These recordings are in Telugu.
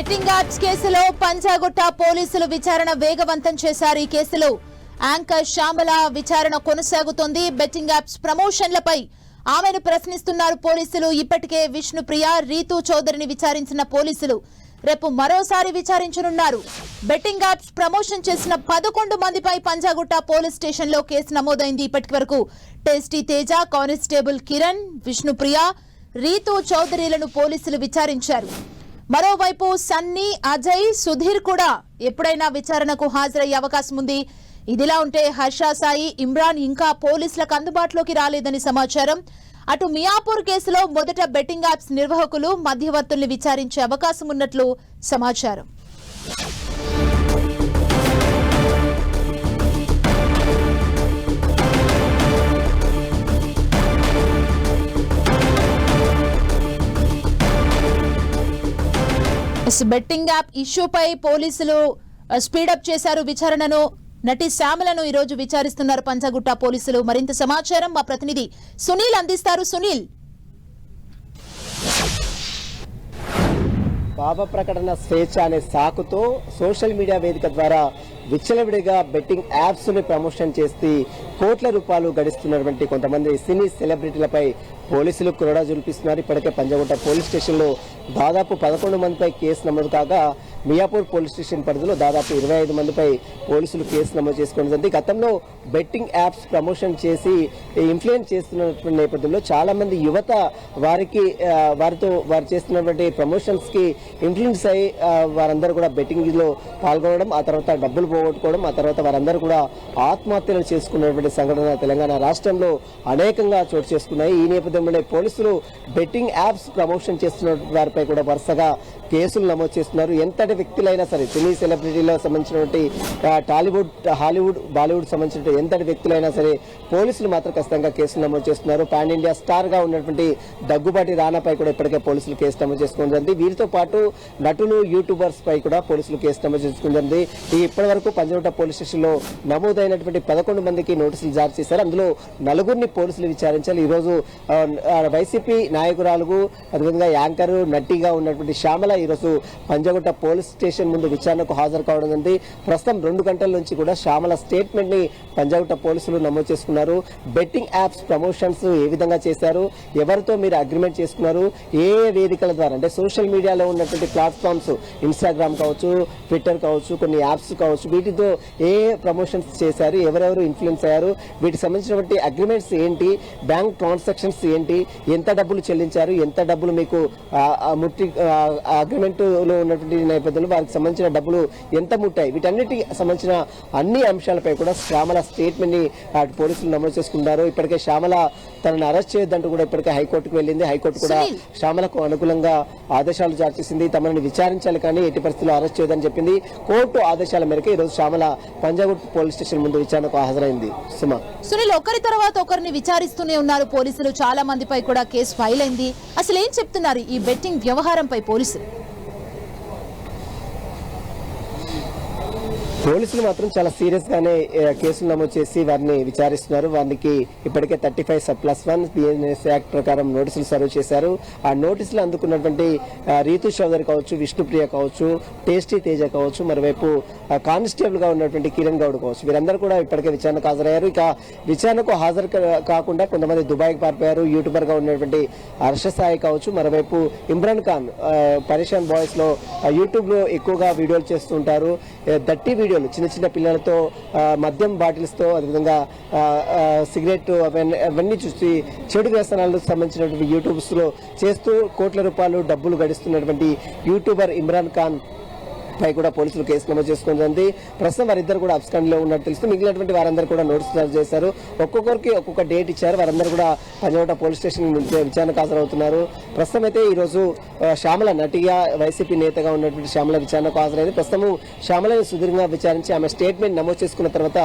బెట్టింగ్ యాప్స్ కేసులో పంజాగుట్ట పోలీసులు విచారణ వేగవంతం చేశారు ఈ కేసులో. యాంకర్ శ్యామల విచారణ కొనసాగుతోంది. బెట్టింగ్ యాప్స్ ప్రమోషన్లపై ఆమెను ప్రశ్నిస్తున్నారు పోలీసులు. ఇప్పటికే విష్ణుప్రియ రీతు చౌదరిని విచారించిన పోలీసులు రేపు మరోసారి విచారించనున్నారు. బెట్టింగ్ యాప్స్ ప్రమోషన్ చేసిన పదకొండు మందిపై పంజాగుట్ట పోలీస్ స్టేషన్లో కేసు నమోదైంది. ఇప్పటి వరకు టేస్టీ తేజ కానిస్టేబుల్ కిరణ్ విష్ణుప్రియ రీతు చౌదరిలను పోలీసులు విచారించారు. మరోవైపు సన్నీ అజయ్ సుధీర్ కూడా ఎప్పుడైనా విచారణకు హాజరయ్యే అవకాశం ఉంది. ఇదిలా ఉంటే హర్ష సాయి ఇమ్రాన్ ఇంకా పోలీసులకు అందుబాటులోకి రాలేదని సమాచారం. అటు మియాపూర్ కేసులో మొదట బెట్టింగ్ యాప్స్ నిర్వాహకులు మధ్యవర్తుల్ని విచారించే అవకాశం ఉన్నట్లు సమాచారం. బెట్టింగ్ యాప్ ఇష్యూపై పోలీసులు స్పీడప్ చేశారు విచారణను. నటి శ్యామలను ఈ రోజు విచారిస్తున్నారు పంచగుట్ట పోలీసులు. మరింత సమాచారం మా ప్రతినిధి సునీల్ అందిస్తారు. సునీల్. పాప ప్రకటన స్వేచ్ఛ అనే సాకుతో సోషల్ మీడియా వేదిక ద్వారా విచ్చలవిడిగా బెట్టింగ్ యాప్స్ ప్రమోషన్ చేసి కోట్ల రూపాయలు గడిస్తున్నటువంటి కొంతమంది సినీ సెలబ్రిటీలపై పోలీసులు క్రోడా జులిపిస్తున్నారు ఇప్పటికే పంజగుట్ట పోలీస్ స్టేషన్లో దాదాపు పదకొండు మందిపై కేసు నమోదు కాగా మియాపూర్ పోలీస్ స్టేషన్ పరిధిలో దాదాపు ఇరవై ఐదు మందిపై పోలీసులు కేసు నమోదు చేసుకోవడం జరిగింది గతంలో బెట్టింగ్ యాప్స్ ప్రమోషన్ చేసి ఇన్ఫ్లుయెన్స్ చేస్తున్నటువంటి నేపథ్యంలో చాలామంది యువత వారికి వారితో వారు చేస్తున్నటువంటి ప్రమోషన్స్కి ఇన్ఫ్లుయెన్స్ అయ్యి వారందరూ కూడా బెట్టింగ్లో పాల్గొనడం ఆ తర్వాత డబ్బులు పోగొట్టుకోవడం ఆ తర్వాత వారందరూ కూడా ఆత్మహత్యలు చేసుకున్నటువంటి సంఘటన తెలంగాణ రాష్ట్రంలో అనేకంగా చోటు చేసుకున్నాయి. ఈ నేపథ్యంలోనే పోలీసులు బెట్టింగ్ యాప్స్ ప్రమోషన్ చేస్తున్న వారిపై కూడా వరుసగా కేసులు నమోదు చేస్తున్నారు. ఎంతటి వ్యక్తులైనా సరే సినీ సెలబ్రిటీలకు సంబంధించినటువంటి టాలీవుడ్ హాలీవుడ్ బాలీవుడ్ సంబంధించిన ఎంతటి వ్యక్తులైనా సరే పోలీసులు మాత్రం ఖచ్చితంగా కేసులు నమోదు చేస్తున్నారు. పాన్ ఇండియా స్టార్గా ఉన్నటువంటి దగ్గుబాటి రానాపై కూడా ఇప్పటికే పోలీసులు కేసు నమోదు చేసుకోవడం జరిగింది వీరితో పాటు నటులు యూట్యూబర్స్ పై కూడా పోలీసులు కేసు నమోదు చేసుకోవడం జరిగింది ఈ ఇప్పటి వరకు పంజగుట్ట పోలీస్ స్టేషన్లో నమోదైనటువంటి పదకొండు మందికి నోటీసులు జారీ చేశారు. అందులో నలుగురిని పోలీసులు విచారించాలి ఈరోజు వైసీపీ నాయకురాలు అదేవిధంగా యాంకర్ నటిగా ఉన్నటువంటి శ్యామల ఈరోజు పంజగుట్ట పోలీస్ స్టేషన్ ముందు విచారణకు హాజరు కావడం జరిగింది ప్రస్తుతం రెండు గంటల నుంచి కూడా శ్యామల స్టేట్మెంట్ని పంజగుట్ట పోలీసులు నమోదు చేసుకున్నారు. బెట్టింగ్ యాప్స్ ప్రమోషన్స్ ఏ విధంగా చేశారు ఎవరితో మీరు అగ్రిమెంట్ చేసుకున్నారు ఏ వేదికల ద్వారా అంటే సోషల్ మీడియాలో ఉన్నటువంటి ప్లాట్ఫామ్స్ ఇన్స్టాగ్రామ్ కావచ్చు ట్విట్టర్ కావచ్చు కొన్ని యాప్స్ కావచ్చు వీటితో ఏ ప్రమోషన్స్ చేశారు ఎవరెవరు ఇన్ఫ్లుయెన్స్ అయ్యారు వీటికి సంబంధించినటువంటి అగ్రిమెంట్స్ ఏంటి బ్యాంక్ ట్రాన్సాక్షన్స్ ఏంటి ఎంత డబ్బులు చెల్లించారు ఎంత డబ్బులు మీకు ముట్టి అగ్రిమెంట్లో ఉన్నటువంటి నేపథ్యంలో వారికి సంబంధించిన డబ్బులు ఎంత ముట్టాయి? వీటన్నిటికి సంబంధించిన అన్ని అంశాలపై కూడా శ్యామల స్టేట్మెంట్ని ఆ, పోలీసులు నమోదు చేసుకున్నారు ఇప్పటికే శ్యామల తనను అరెస్ట్ చేయొద్దంటూ కూడా ఇప్పటికే హైకోర్టుకు వెళ్ళింది. హైకోర్టు కూడా. శ్యామలకు అనుకూలంగా ఆదేశాలు జారీ చేసింది. తమని విచారించాలి కానీ ఎట్టి పరిస్థితుల్లో అరెస్ట్ చేయదని చెప్పింది. కోర్టు ఆదేశాల మేరకు ఈ రోజు శ్యామల పంజాగుట్ పోలీస్ స్టేషన్ ముందు విచారణకు హాజరైంది. సుమ. సునీల్ ఒకరి తర్వాత ఒకరిని విచారిస్తూనే ఉన్నారు పోలీసులు. చాలా మందిపై కూడా కేసు ఫైల్ అయింది. అసలు ఏం చెప్తున్నారు ఈ బెట్టింగ్ వ్యవహారంపై పోలీసులు? పోలీసులు మాత్రం చాలా సీరియస్ గానే కేసులు నమోదు చేసి వారిని విచారిస్తున్నారు. వారికి ఇప్పటికే thirty five sub plus one BNS act ప్రకారం నోటీసులు సర్వ్ చేశారు. ఆ నోటీసులు అందుకున్నటువంటి రీతు చౌదరి కావచ్చు విష్ణుప్రియ కావచ్చు టేస్టీ తేజ కావచ్చు మరోవైపు కానిస్టేబుల్గా ఉన్నటువంటి కిరణ్ గౌడ్ కావచ్చు. వీరందరూ కూడా ఇప్పటికే విచారణకు హాజరయ్యారు. ఇక విచారణకు హాజరు కాకుండా కొంతమంది దుబాయ్కి పారిపోయారు. యూట్యూబర్గా ఉన్నటువంటి హర్ష సాయి కావచ్చు మరోవైపు ఇమ్రాన్ ఖాన్ ఆ, పరేషాన్ బాయ్స్లో యూట్యూబ్లో ఎక్కువగా వీడియోలు చేస్తుంటారు. ఏ, దట్టి వీడియోలు చిన్న చిన్న పిల్లలతో మద్యం బాటిల్స్తో అదేవిధంగా సిగరెట్ అవన్నీ అవన్నీ చూసి చెడు వ్యసనాలకు సంబంధించినటువంటి యూట్యూబ్స్లో చేస్తూ కోట్ల రూపాయలు డబ్బులు గడిస్తున్నటువంటి యూట్యూబర్ ఇమ్రాన్ ఖాన్ పై కూడా పోలీసులు కేసు నమోదు చేసుకోవడం జరిగింది ప్రస్తుతం వారిద్దరు కూడా అబ్స్కాండ్లో ఉన్నట్టు తెలుస్తుంది. మిగిలినటువంటి వారందరూ కూడా నోటీస్ జారీ చేశారు. ఒక్కొక్కరికి ఒక్కొక్క డేట్ ఇచ్చారు. వారందరూ కూడా పంజాగుట్ట పోలీస్ స్టేషన్ నుంచి విచారణకు హాజరవుతున్నారు. ప్రస్తుతం అయితే ఈ రోజు శ్యామల నటిగా వైసీపీ నేతగా ఉన్నటువంటి శ్యామల విచారణకు హాజరైంది. ప్రస్తుతం శ్యామలని సుదీర్ఘంగా విచారించి ఆమె స్టేట్మెంట్ నమోదు చేసుకున్న తర్వాత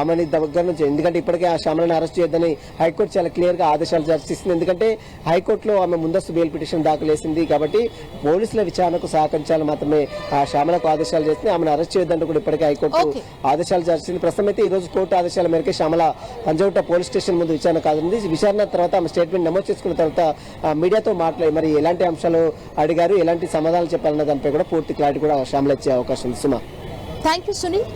ఆమెని దగ్గర నుంచి ఎందుకంటే ఇప్పటికే ఆ శ్యామలను అరెస్ట్ చేయొద్దని హైకోర్టు చాలా క్లియర్గా ఆదేశాలు జారీ చేసింది. ఎందుకంటే హైకోర్టులో ఆమె ముందస్తు బెయిల్ పిటిషన్ దాఖలు చేసింది కాబట్టి పోలీసుల విచారణకు సహకరించాలని మాత్రమే ఆ శ్యామల విచారణకు ఆదేశాలు చేస్తుంది ఆమెను అరెస్ట్ చేయొద్దంటూ కూడా ఇప్పటికే హైకోర్టు. ఆదేశాలు చేసింది ప్రస్తుతం అయితే ఈ రోజు కోర్టు ఆదేశాల మేరకు శ్యామల పంజగుట్ట పోలీస్ స్టేషన్ ముందు విచారణ కాదుంది విచారణ తర్వాత ఆమె స్టేట్మెంట్ నమోదు చేసుకున్న తర్వాత మీడియాతో మాట్లాడి మరి ఎలాంటి అంశాలు అడిగారు ఎలాంటి సమాధానాలు చెప్పాలన్న దానిపై కూడా పూర్తి క్లారిటీ కూడా శ్యామల ఇచ్చే అవకాశం ఉంది. సుమా. Thank you Sunil.